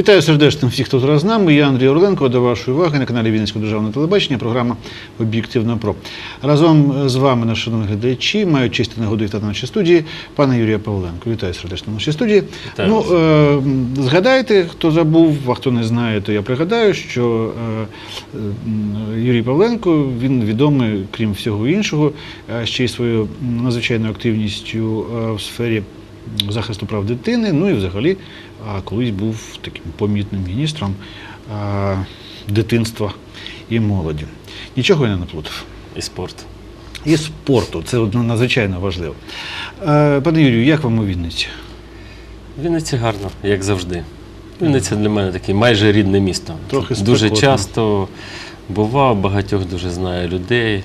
Вітаю сердечно всіх, хто зараз з нами. Я Андрій Орленко. До вашої уваги на каналі Вінницького державного телебачення. Програма Об'єктивно про разом з вами, наші шановні глядачі, маю честь і нагоду вітати в нашій студії пана Юрія Павленко. Вітаю сердечно в нашій студії. Вітаю ну е, згадайте, хто забув, а хто не знає, то я пригадаю, що е, Юрій Павленко він відомий, крім всього іншого, ще й своєю надзвичайною активністю е, в сфері захисту прав дитини. Ну і взагалі колись був таким помітним міністром а, дитинства і молоді. Нічого я не наплутав. і спорт. І спорту, це надзвичайно важливо. Пане Юрію, як вам у Вінниці? Вінниця гарно, як завжди. Вінниця для мене таке майже рідне місто. Трохи дуже часто бував, багатьох дуже знаю людей.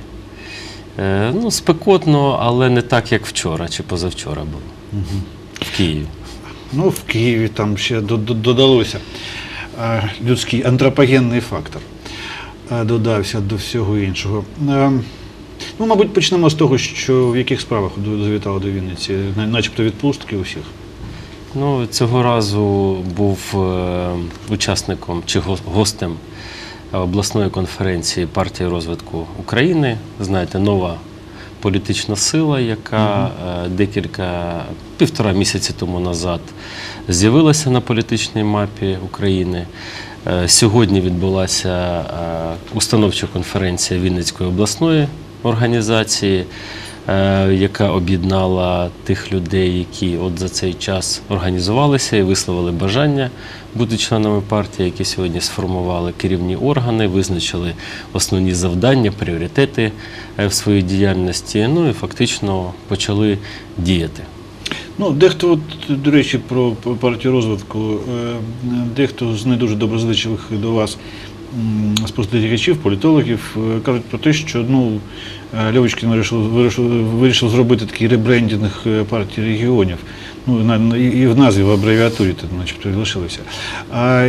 Е, ну, спекотно, але не так, як вчора чи позавчора було. В Києві. Ну, в Києві там ще до- до- додалося е, людський антропогенний фактор. е, Додався до всього іншого. Е, Ну, мабуть, почнемо з того, що в яких справах завітали до Вінниці, начебто відпустки усіх. Ну, цього разу був учасником чи гостем обласної конференції партії розвитку України. Знаєте, нова політична сила, яка е, декілька півтора місяці тому назад з'явилася на політичній мапі України. Е, Сьогодні відбулася е, установча конференція Вінницької обласної організації, яка об'єднала тих людей, які от за цей час організувалися і висловили бажання бути членами партії, які сьогодні сформували керівні органи, визначили основні завдання, пріоритети е, в своїй діяльності. Ну і фактично почали діяти. Ну, дехто, от, до речі, про партію розвитку, е, дехто з не дуже доброзичливих до вас спостерігачів, політологів е, кажуть про те, що ну, е, Льовочкін вирішив, вирішив, вирішив зробити такий ребрендінг е, партії регіонів. Ну, і в назві, в абревіатурі там, начебто, і лишилися. А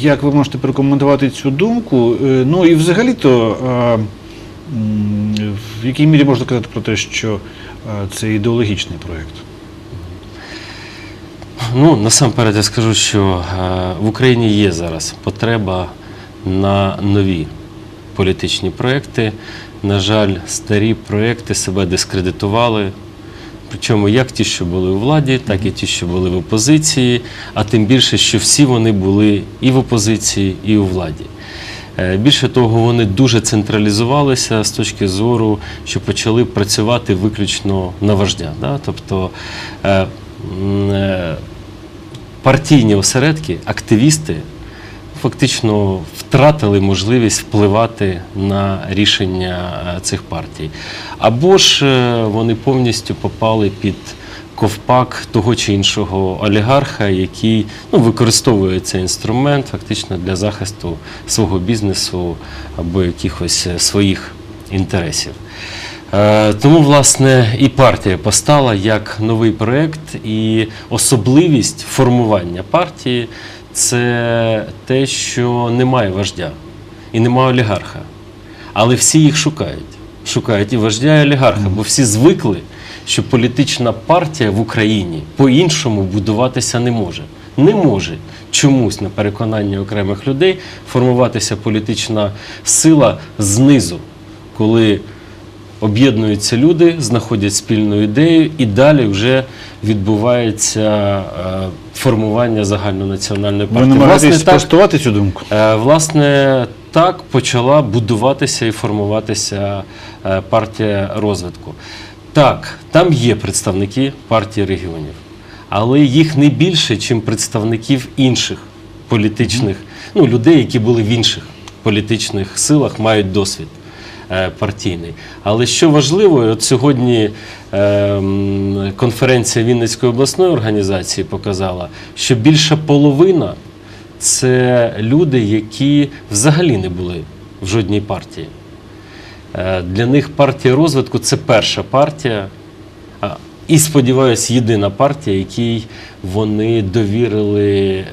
як ви можете прокоментувати цю думку? Е, Ну і взагалі-то, в якій мірі можна казати про те, що е, це ідеологічний проєкт? Ну, насамперед я скажу, що е, в Україні є зараз потреба на нові політичні проекти. На жаль, старі проекти себе дискредитували. Причому як ті, що були у владі, так і ті, що були в опозиції, а тим більше, що всі вони були і в опозиції, і у владі. Е, Більше того, вони дуже централізувалися з точки зору, що почали працювати виключно на вождя. Да? Тобто е, е, партійні осередки, активісти фактично втратили можливість впливати на рішення е, цих партій. Або ж е, вони повністю попали під ковпак того чи іншого олігарха, який ну, використовує цей інструмент фактично для захисту свого бізнесу або якихось е, своїх інтересів. Тому, власне, і партія постала як новий проєкт, і особливість формування партії це те, що немає вождя і немає олігарха. Але всі їх шукають. Шукають і вождя, і олігарха, бо всі звикли, що політична партія в Україні по-іншому будуватися не може. Не може чомусь, на переконання окремих людей, формуватися політична сила знизу, коли об'єднуються люди, знаходять спільну ідею, і далі вже відбувається е, формування загальнонаціональної Ви партії. намагаєтесь Власне, так, спростувати цю думку? Е, Власне, так почала будуватися і формуватися е, партія розвитку. Так, там є представники партії регіонів, але їх не більше, ніж представників інших політичних, ну, людей, які були в інших політичних силах, мають досвід партійний. Але що важливо, от сьогодні е, конференція Вінницької обласної організації показала, що більша половина це люди, які взагалі не були в жодній партії. Е, Для них партія розвитку це перша партія, і, сподіваюся, єдина партія, якій вони довірили е,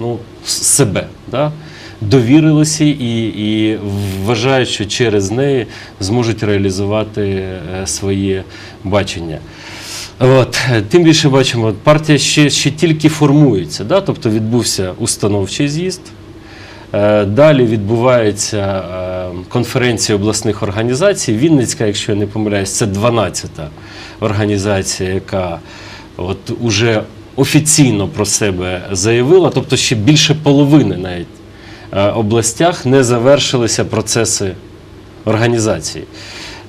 ну, себе. Да? Довірилися і, і вважають, що через неї зможуть реалізувати е, своє бачення. От, тим більше бачимо, партія ще, ще тільки формується, да? тобто відбувся установчий з'їзд. Е, Далі відбувається е, конференція обласних організацій. Вінницька, якщо я не помиляюсь, це 12-та організація, яка от уже офіційно про себе заявила, тобто ще більше половини навіть областях не завершилися процеси організації,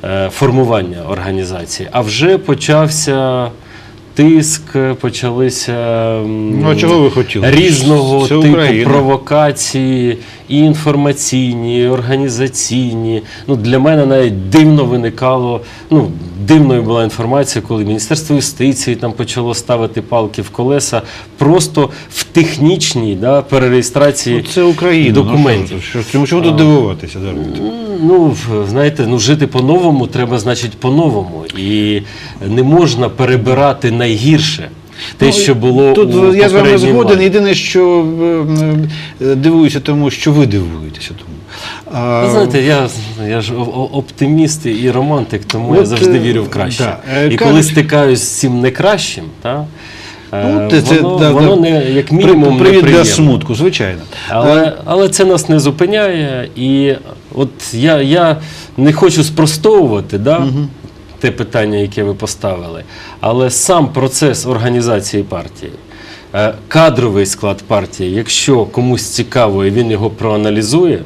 е, формування організації. А вже почався тиск, почалися Ну, а чого ви хотіли? різного Це типу Україна. провокації, і інформаційні, і організаційні. Ну, для мене навіть дивно виникало. Ну, дивною була інформація, коли Міністерство юстиції там почало ставити палки в колеса просто в технічній да, перереєстрації Ну, це Україна. документів. Ну, що, що, чому, чому тут дивуватися? Даруйте? Ну, знаєте, ну жити по-новому треба, значить, по-новому. І не можна перебирати найгірше. Те, Ну, що було Тут у я з вами згоден. владі. Єдине, що е, е, дивуюся тому, що ви дивуєтеся тому. А, Ви знаєте, я, я ж оптиміст і романтик, тому я завжди е, вірю в краще. да, е, і кажуть- коли стикаюсь з цим некращим, та, е, ну, це- це, воно, да, воно не, як мінімум Привід для смутку, звичайно. Але, але це нас не зупиняє. І от я, я не хочу спростовувати да, те питання, яке ви поставили, але сам процес організації партії, е, кадровий склад партії, якщо комусь цікаво і він його проаналізує,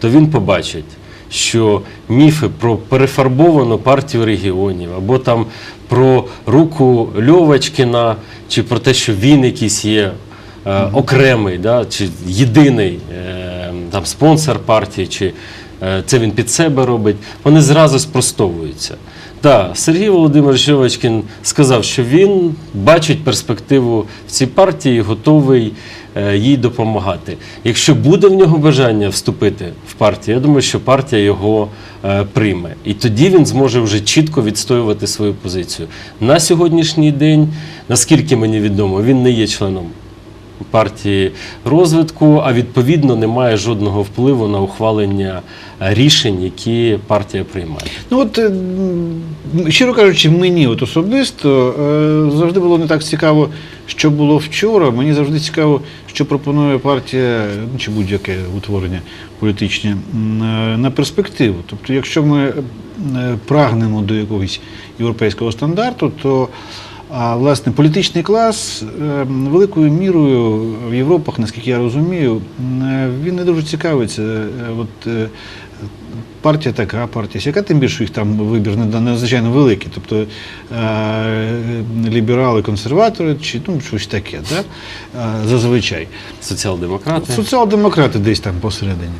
то він побачить. Що міфи про перефарбовану партію регіонів, або там про руку Льовочкіна, чи про те, що він якийсь є е, окремий, да, чи єдиний е, там, спонсор партії, чи е, це він під себе робить, вони зразу спростовуються. Так, Сергій Володимирович Льовочкін сказав, що він бачить перспективу в цій партії і готовий е, їй допомагати. Якщо буде в нього бажання вступити в партію, я думаю, що партія його е, прийме. І тоді він зможе вже чітко відстоювати свою позицію. На сьогоднішній день, наскільки мені відомо, він не є членом партії розвитку, а відповідно не має жодного впливу на ухвалення рішень, які партія приймає. Ну от, е, щиро кажучи, мені от особисто е, завжди було не так цікаво, що було вчора. Мені завжди цікаво, що пропонує партія ну, чи будь-яке утворення політичне е, на перспективу. Тобто, якщо ми прагнемо до якогось європейського стандарту, то а, власне політичний клас е, великою мірою в Європах, наскільки я розумію, е, він не дуже цікавиться. е, От, е, партія така, партія сяка, тим більше їх там вибір не- надзвичайно великий. Тобто ліберали, консерватори чи ну, щось таке, да? зазвичай. Соціал-демократи. Соціал-демократи десь там посередині.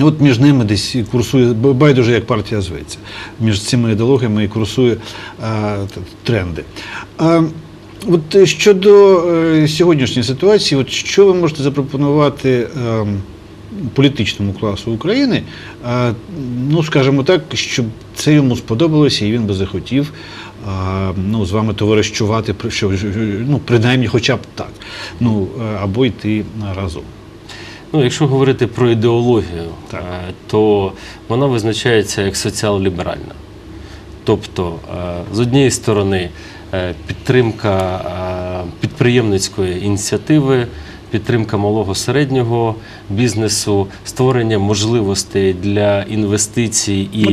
От між ними десь і курсує, байдуже як партія зветься, між цими ідеологіями і курсує а, тренди. А, от е, щодо е, сьогоднішньої ситуації, от що ви можете запропонувати е, політичному класу України, а, ну скажімо так, щоб це йому сподобалося і він би захотів а, ну, з вами товаришувати, що, ну, принаймні хоча б так, ну, е, або йти разом. Ну, якщо говорити про ідеологію, Так. е, то вона визначається як соціал-ліберальна. Тобто, е, з однієї сторони, е, підтримка підприємницької ініціативи, підтримка малого середнього бізнесу, створення можливостей для інвестицій і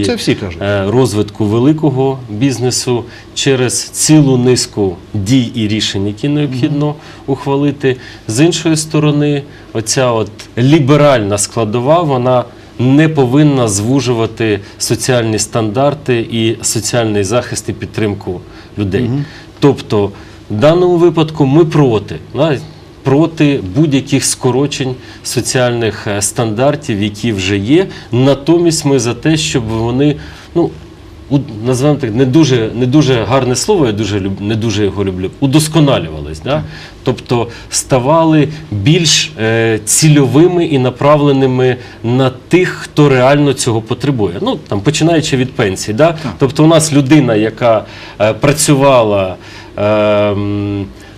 Ну, е, розвитку великого бізнесу через цілу низку дій і рішень, які необхідно ухвалити. З іншої сторони, оця от ліберальна складова, вона не повинна звужувати соціальні стандарти і соціальний захист і підтримку людей. Тобто, в даному випадку ми проти. Проти будь-яких скорочень соціальних е, стандартів, які вже є. Натомість ми за те, щоб вони, ну називаємо так, не дуже, не дуже гарне слово, я дуже люб, не дуже його люблю, удосконалювались. Да? Тобто ставали більш е, цільовими і направленими на тих, хто реально цього потребує. Ну там починаючи від пенсії. Да? Тобто, у нас людина, яка е, працювала. Е,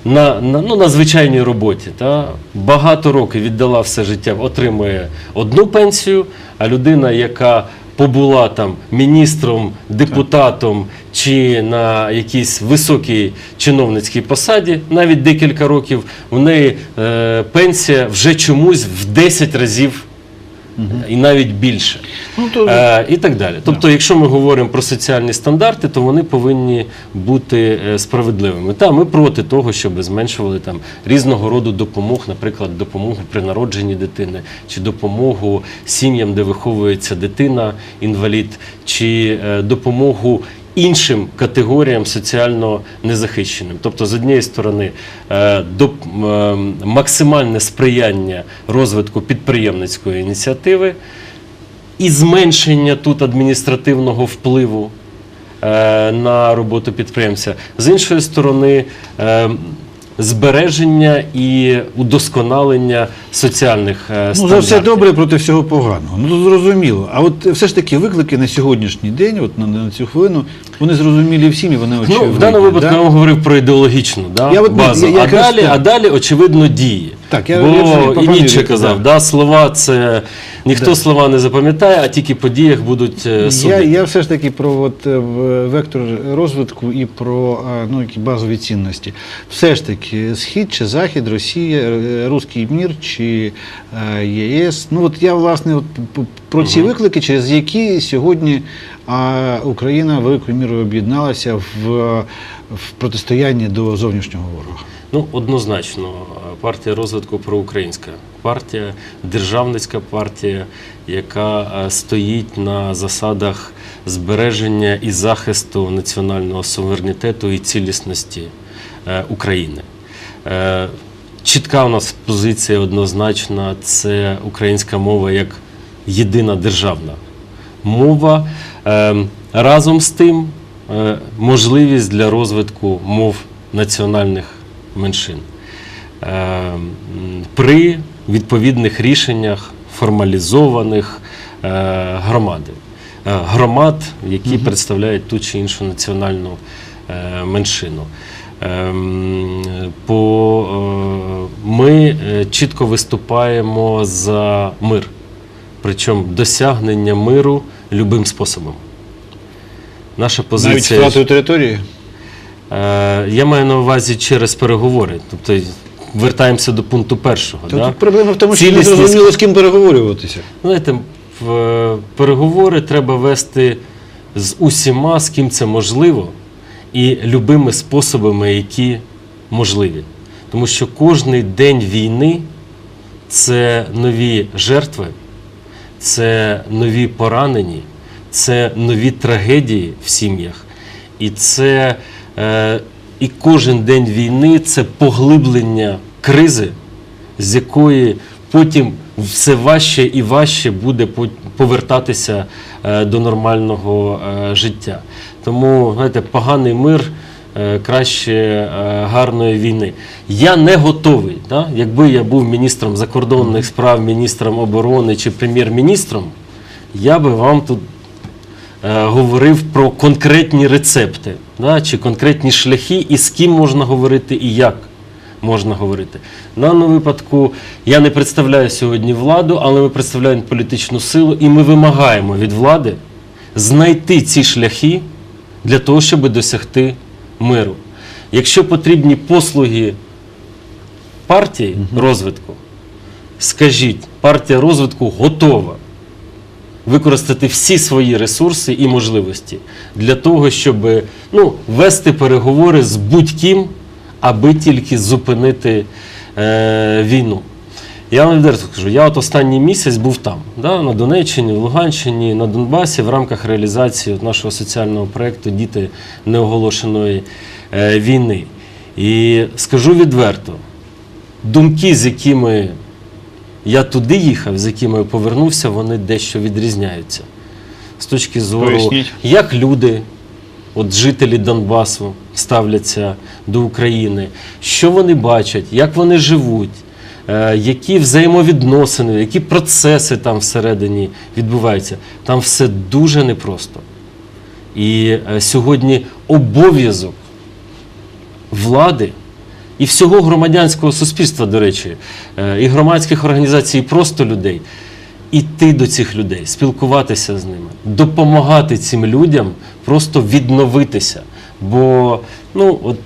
на, на, ну, на звичайній роботі. Та? Багато років віддала все життя, отримує одну пенсію, а людина, яка побула там міністром, депутатом чи на якійсь високій чиновницькій посаді, навіть декілька років, в неї е, пенсія вже чомусь в 10 разів і навіть більше. Ну, то, Е, і так далі. Тобто, якщо ми говоримо про соціальні стандарти, то вони повинні бути е, справедливими. Та ми проти того, щоб зменшували там різного роду допомог, наприклад, допомогу при народженні дитини, чи допомогу сім'ям, де виховується дитина, інвалід, чи е, допомогу. Іншим категоріям соціально незахищеним, тобто, з однієї сторони, до максимальне сприяння розвитку підприємницької ініціативи, і зменшення тут адміністративного впливу е, на роботу підприємця. З іншої сторони, е, збереження і удосконалення соціальних е, Ну, за все добре проти всього поганого. Ну, зрозуміло. А от все ж таки виклики на сьогоднішній день, от на, на цю хвилину, вони зрозумілі всім і вони Ну, в даному випадку да? я вам говорив про ідеологічну да, Я от базу, я- я а, далі, а далі, очевидно, дії. Так, я- Бо я вже і попав Ніцше Юрій, казав, да. да, слова це ніхто Да. слова не запам'ятає, а тільки по діях будуть е, Я, судити. я все ж таки про от, е, в- вектор розвитку і про е, ну, які базові цінності. Все ж таки, схід чи захід, Росія, е, руський мір чи е, ЄС. Ну от я власне от п- п- про ці виклики, через які сьогодні а, Україна великою мірою об'єдналася в, в протистоянні до зовнішнього ворога. Ну, однозначно, партія розвитку проукраїнська партія, державницька партія, яка е, стоїть на засадах збереження і захисту національного суверенітету і цілісності е, України. Е, Чітка у нас позиція однозначна це українська мова як єдина державна мова. Разом з тим, можливість для розвитку мов національних меншин. Е, При відповідних рішеннях формалізованих е, громади. Е, Громад, які представляють ту чи іншу національну меншину. По, ми чітко виступаємо за мир, причому досягнення миру любим способом. Наша Навіть позиція. втратою території. Я маю на увазі через переговори. Тобто вертаємося до пункту першого. Та да? проблема в тому, що не Цілісність- зрозуміло, з ким переговорюватися. Знаєте, в, е, переговори треба вести з усіма, з ким це можливо, і любими способами, які можливі. Тому що кожний день війни це нові жертви, це нові поранені, це нові трагедії в сім'ях. І це е, і кожен день війни це поглиблення кризи, з якої потім все важче і важче буде повертатися е, до нормального е, життя. Тому, знаєте, поганий мир е, краще гарної війни. Я не готовий. Да? Якби я був міністром закордонних справ, міністром оборони чи прем'єр-міністром, я би вам тут говорив про конкретні рецепти, да, чи конкретні шляхи, і з ким можна говорити, і як можна говорити. В даному випадку я не представляю сьогодні владу, але ми представляємо політичну силу, і ми вимагаємо від влади знайти ці шляхи для того, щоб досягти миру. Якщо потрібні послуги партії розвитку, скажіть, партія розвитку готова використати всі свої ресурси і можливості для того, щоб ну, вести переговори з будь-ким, аби тільки зупинити е, війну. Я вам відверто скажу, я от останній місяць був там, да, на Донеччині, в Луганщині, на Донбасі в рамках реалізації от нашого соціального проєкту Діти неоголошеної е, війни. І скажу відверто, думки, з якими я туди їхав, з якими повернувся, вони дещо відрізняються. З точки зору, Поясніть. як люди, от жителі Донбасу, ставляться до України, що вони бачать, як вони живуть, е, які взаємовідносини, які процеси там всередині відбуваються. Там все дуже непросто. І е, сьогодні обов'язок влади і всього громадянського суспільства, до речі, е, і громадських організацій, і просто людей іти до цих людей, спілкуватися з ними, допомагати цим людям просто відновитися. Бо ну, от,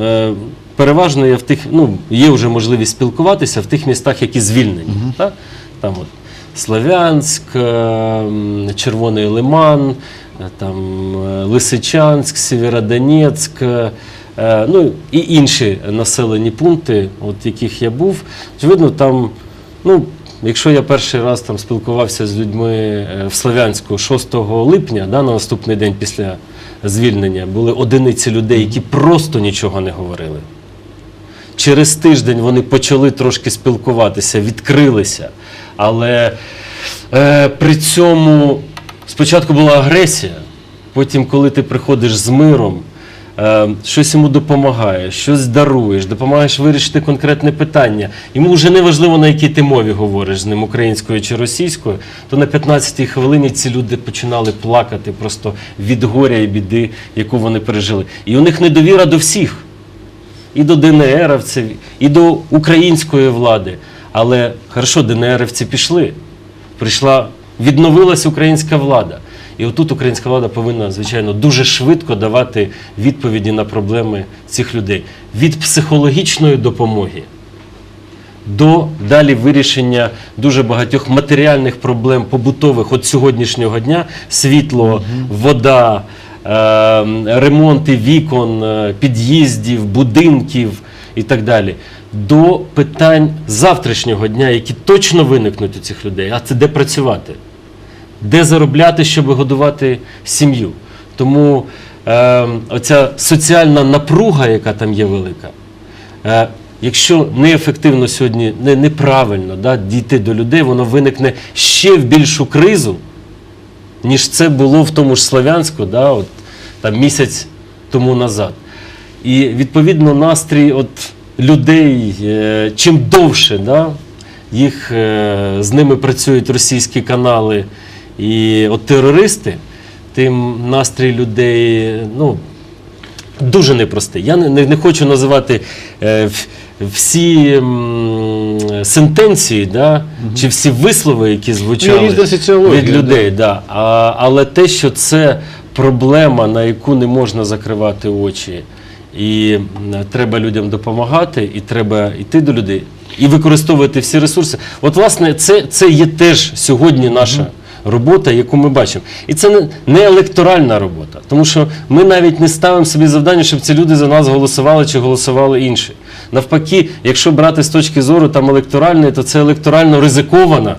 е, переважно я в тих, ну, є вже можливість спілкуватися в тих містах, які звільнені. Так? Там от, Славянськ, е, Червоний Лиман, е, там, е, Лисичанськ, Сєвєродонецьк, е, ну і інші населені пункти, от яких я був. Очевидно, там, ну, якщо я перший раз там спілкувався з людьми е, в Слов'янську 6 липня, да, на наступний день після звільнення, були одиниці людей, які просто нічого не говорили. Через тиждень вони почали трошки спілкуватися, відкрилися. Але е, при цьому спочатку була агресія, потім, коли ти приходиш з миром, е, щось йому допомагаєш, щось даруєш, допомагаєш вирішити конкретне питання. Йому вже не важливо, на якій ти мові говориш з ним, українською чи російською, то на 15-й хвилині ці люди починали плакати просто від горя і біди, яку вони пережили. І у них недовіра до всіх і до ДНРівців, і до української влади. Але хорошо, ДНРівці пішли. Прийшла, відновилась українська влада. І отут українська влада повинна, звичайно, дуже швидко давати відповіді на проблеми цих людей. Від психологічної допомоги до далі вирішення дуже багатьох матеріальних проблем побутових от сьогоднішнього дня: світло, вода, е, ремонти вікон, е, під'їздів, будинків і так далі. До питань завтрашнього дня, які точно виникнуть у цих людей, а це де працювати, де заробляти, щоб годувати сім'ю. Тому е, оця соціальна напруга, яка там є велика, Е, Якщо неефективно сьогодні, не, неправильно да, дійти до людей, воно виникне ще в більшу кризу, ніж це було в тому ж Слов'янську, да, от, там, місяць тому назад. І відповідно настрій от, людей, е, чим довше да, їх, е, з ними працюють російські канали і от, терористи, тим настрій людей ну, дуже непростий. Я не, не, не хочу називати е, всі м, сентенції, да, чи всі вислови, які звучали Ну, від людей. Да. А, але те, що це проблема, на яку не можна закривати очі, і треба людям допомагати, і треба йти до людей, і використовувати всі ресурси. От, власне, це, це є теж сьогодні наша. Робота, яку ми бачимо, і це не, електоральна робота, тому що ми навіть не ставимо собі завдання, щоб ці люди за нас голосували чи голосували інші. Навпаки, якщо брати з точки зору там електоральної, то це електорально ризикована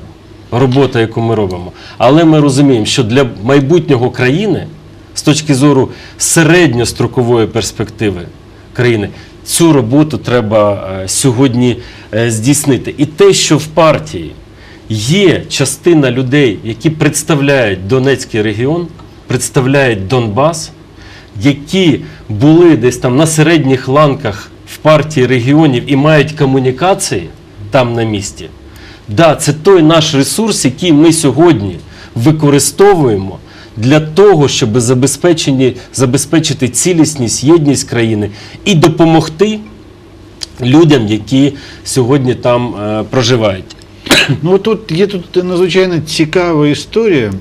робота, яку ми робимо. Але ми розуміємо, що для майбутнього країни, з точки зору середньострокової перспективи країни, цю роботу треба е, сьогодні е, здійснити. І те, що в партії є частина людей, які представляють Донецький регіон, представляють Донбас, які були десь там на середніх ланках в партії регіонів і мають комунікації там на місці. Да, це той наш ресурс, який ми сьогодні використовуємо для того, щоб забезпечити цілісність, єдність країни і допомогти людям, які сьогодні там е, проживають. Ну тут є тут надзвичайно цікава історія.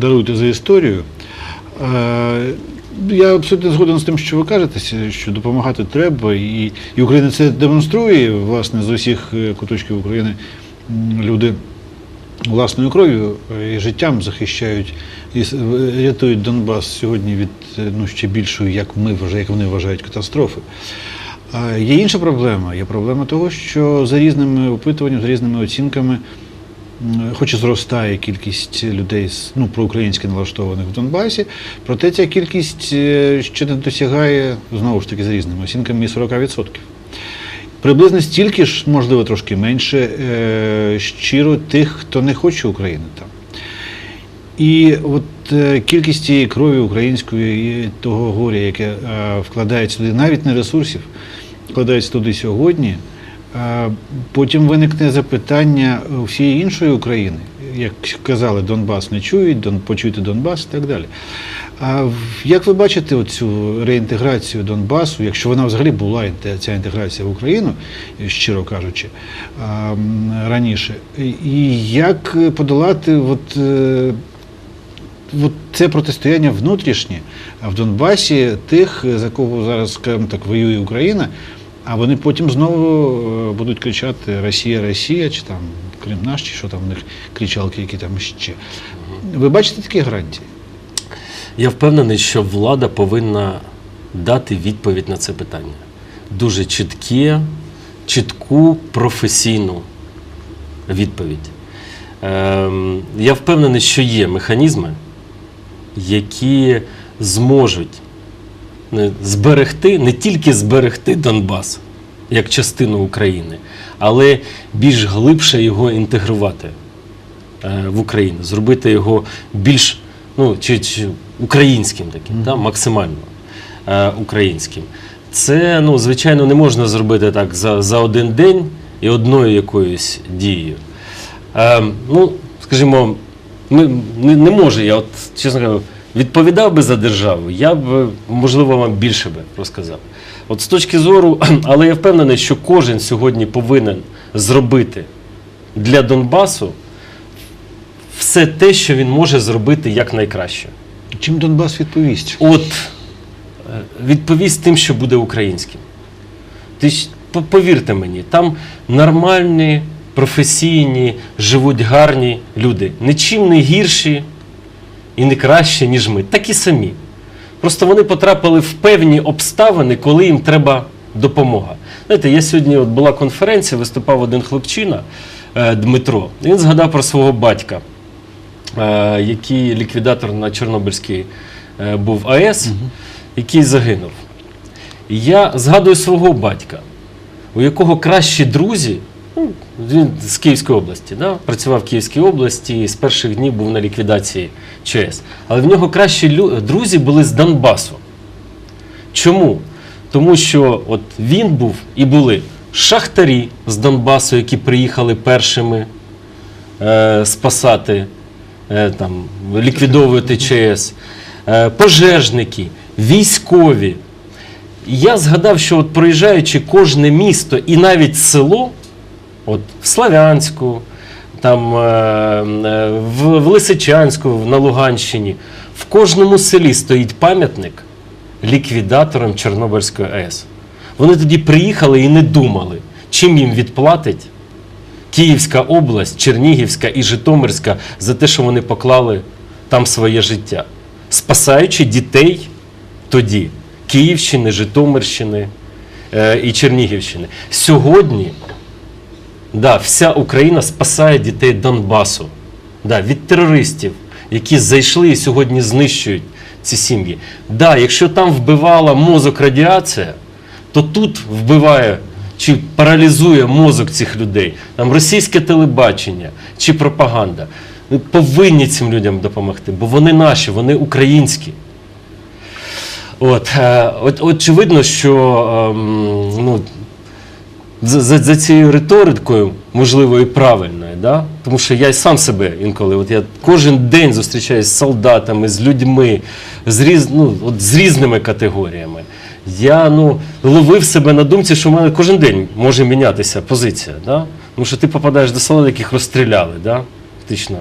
Даруйте за історію. Е, Я абсолютно згоден з тим, що ви кажете, що допомагати треба, і, і Україна це демонструє, власне, з усіх е, куточків України люди власною кров'ю е, і життям захищають і рятують Донбас сьогодні від ну, ще більшої, як ми вважаємо, як вони вважають, катастрофи. Є інша проблема. Є проблема того, що за різними опитуваннями, за різними оцінками, хоч і зростає кількість людей ну, проукраїнськи налаштованих в Донбасі, проте ця кількість е, ще не досягає, знову ж таки, за різними оцінками, 40%. Приблизно стільки ж, можливо, трошки менше, е, щиро тих, хто не хоче України там. І от е, кількість цієї крові української і того горя, яке вкладається туди, навіть не ресурсів, вкладається туди сьогодні, е, потім виникне запитання всієї іншої України, як казали, Донбас не чують, почуйте Донбас і так далі. А як ви бачите цю реінтеграцію Донбасу, якщо вона взагалі була ця інтеграція в Україну, щиро кажучи, раніше, і як подолати от, е, от це протистояння внутрішнє в Донбасі тих, за кого зараз, скажімо так, воює Україна, а вони потім знову е, будуть кричати Росія, Росія, чи там Крим наш, чи що там у них кричалки, які там ще. Ви бачите такі гарантії? Я впевнений, що влада повинна дати відповідь на це питання. Дуже чіткі, чітку, професійну відповідь. Ем, я впевнений, що є механізми, які зможуть зберегти, не тільки зберегти Донбас як частину України, але більш глибше його інтегрувати е, в Україну, зробити його більш ну, чи, чи українським таким, да, максимально е, українським. Це, ну, звичайно, не можна зробити так за, за один день і одною якоюсь дією. Е, ну, скажімо, ми, не, не можу, я от, чесно кажу, відповідав би за державу, я б, можливо, вам більше би розказав. От з точки зору, але я впевнений, що кожен сьогодні повинен зробити для Донбасу все те, що він може зробити якнайкраще. Чим Донбас відповість? От е, відповість тим, що буде українським. Ти ж повірте мені, там нормальні, професійні, живуть гарні люди, нічим не гірші і не кращі, ніж ми. Такі самі. Просто вони потрапили в певні обставини, коли їм треба допомога. Знаєте, я сьогодні от була конференція, виступав один хлопчина е, Дмитро. Він згадав про свого батька, е, який ліквідатор на Чорнобильській е, був АЕС, який загинув. Я згадую свого батька, у якого кращі друзі, він з Київської області, да? працював в Київській області і з перших днів був на ліквідації ЧАЕС. Але в нього кращі друзі були з Донбасу. Чому? Тому що от він був і були шахтарі з Донбасу, які приїхали першими е, спасати, е, там, ліквідовувати ЧАЕС, е, пожежники, військові. Я згадав, що от проїжджаючи кожне місто і навіть село, от в Славянську, там, е, е, в, Лисичанську, на Луганщині, в кожному селі стоїть пам'ятник ліквідаторам Чорнобильської АЕС. Вони тоді приїхали і не думали, чим їм відплатить Київська область, Чернігівська і Житомирська за те, що вони поклали там своє життя, спасаючи дітей тоді Київщини, Житомирщини е, і Чернігівщини. Сьогодні да, вся Україна спасає дітей Донбасу да, від терористів, які зайшли і сьогодні знищують ці сім'ї. Да, якщо там вбивала мозок радіація, то тут вбиває чи паралізує мозок цих людей, там російське телебачення чи пропаганда. Ми повинні цим людям допомогти, бо вони наші, вони українські. От, е, от, очевидно, що ем, ну, за, за, за цією риторикою, можливо, і правильною, да? тому що я й сам себе інколи, от я кожен день зустрічаюсь з солдатами, з людьми, з, різ, ну, от, з різними категоріями. Я ну, ловив себе на думці, що в мене кожен день може мінятися позиція. Да? Тому що ти попадаєш до солдат, яких розстріляли, да? фактично.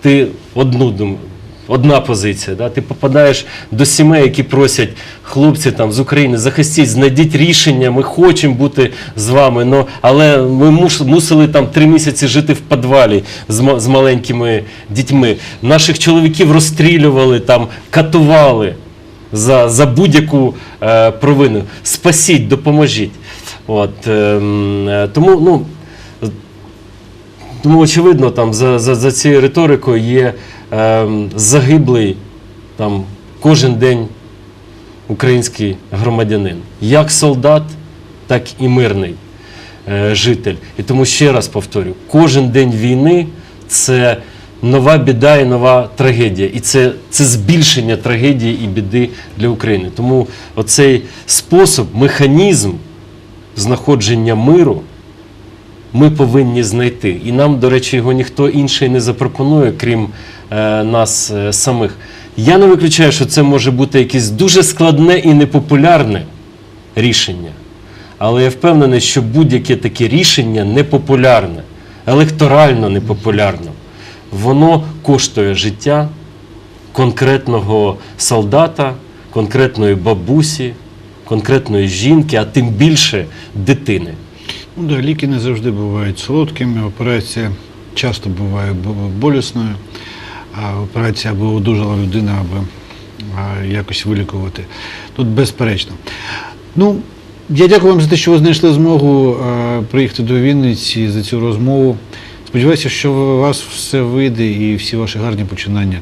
Ти одну думку. Одна позиція, да? ти попадаєш до сімей, які просять хлопці там з України, захистіть, знайдіть рішення, ми хочемо бути з вами, но, але ми мусили там три місяці жити в підвалі з, з маленькими дітьми. Наших чоловіків розстрілювали, там, катували за, за будь-яку е, провину. Спасіть, допоможіть. От, ем, е, тому, ну, тому, очевидно, там за, за, за цією риторикою є загиблий там, кожен день український громадянин. Як солдат, так і мирний е, житель. І тому ще раз повторю: кожен день війни це нова біда і нова трагедія. І це, це збільшення трагедії і біди для України. Тому оцей спосіб, механізм знаходження миру ми повинні знайти. І нам, до речі, його ніхто інший не запропонує, крім е, нас е, самих. Я не виключаю, що це може бути якесь дуже складне і непопулярне рішення. Але я впевнений, що будь-яке таке рішення непопулярне, електорально непопулярне, воно коштує життя конкретного солдата, конкретної бабусі, конкретної жінки, а тим більше дитини. Ну, да, ліки не завжди бувають солодкими, операція часто буває болісною, а операція або одужала людина, або а, якось вилікувати. Тут безперечно. Ну, я дякую вам за те, що ви знайшли змогу приїхати до Вінниці за цю розмову. Сподіваюся, що у вас все вийде і всі ваші гарні починання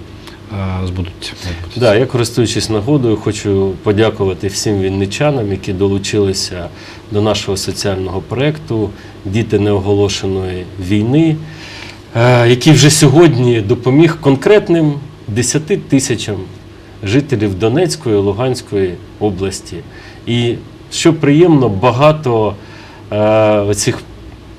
збудуться. Да, я користуючись нагодою, хочу подякувати всім вінничанам, які долучилися до нашого соціального проєкту Діти неоголошеної війни, е, який вже сьогодні допоміг конкретним 10 тисячам жителів Донецької, Луганської області. І що приємно, багато е, оцих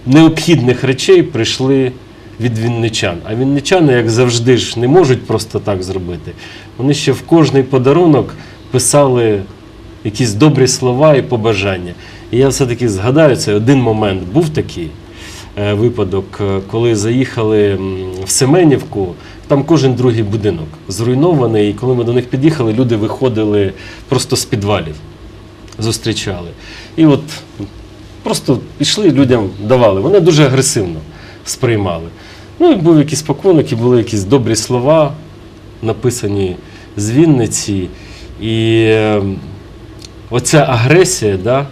необхідних речей прийшли від вінничан. А вінничани, як завжди, ж не можуть просто так зробити. Вони ще в кожний подарунок писали якісь добрі слова і побажання. І я все-таки згадаю, це один момент був такий е, випадок, е, коли заїхали в Семенівку, там кожен другий будинок зруйнований, і коли ми до них під'їхали, люди виходили просто з підвалів, зустрічали. І от просто пішли, людям давали. Вони дуже агресивно сприймали. Ну, був якийсь пакунок, і були якісь добрі слова, написані з Вінниці. І е, оця агресія, да,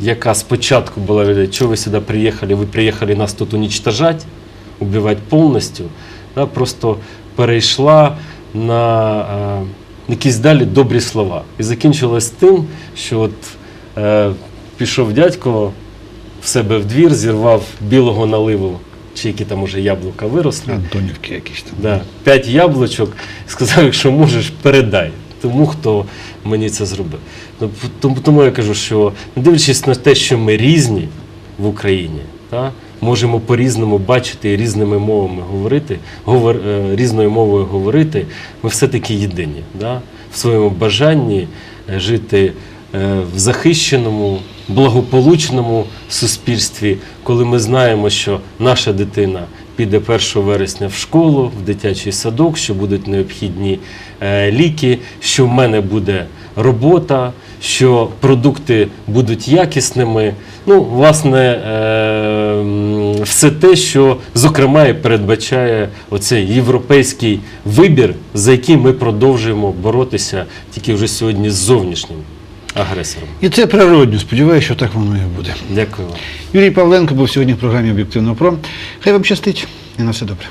яка спочатку була що ви сюди приїхали, ви приїхали нас тут уничтожати, убивати повністю, да, просто перейшла на е, якісь далі добрі слова. І закінчилось тим, що от, е, пішов дядько в себе в двір, зірвав білого наливу, чи які там уже яблука виросли. Антонівки якісь там. Да, п'ять яблучок, сказав, якщо можеш, передай тому, хто мені це зробив. Ну, тому, тому я кажу, що не дивлячись на те, що ми різні в Україні, та, можемо по-різному бачити і різними мовами говорити, говор, е, різною мовою говорити, ми все-таки єдині да, в своєму бажанні е, жити е, в захищеному, благополучному суспільстві, коли ми знаємо, що наша дитина піде 1 вересня в школу, в дитячий садок, що будуть необхідні е, ліки, що в мене буде робота, що продукти будуть якісними. Ну, власне, е, все те, що зокрема і передбачає оцей європейський вибір, за який ми продовжуємо боротися тільки вже сьогодні з зовнішнім агресором. І це природньо. Сподіваюся, що так воно і буде. Дякую вам. Юрій Павленко був сьогодні в програмі Об'єктивно Про. Хай вам щастить і на все добре.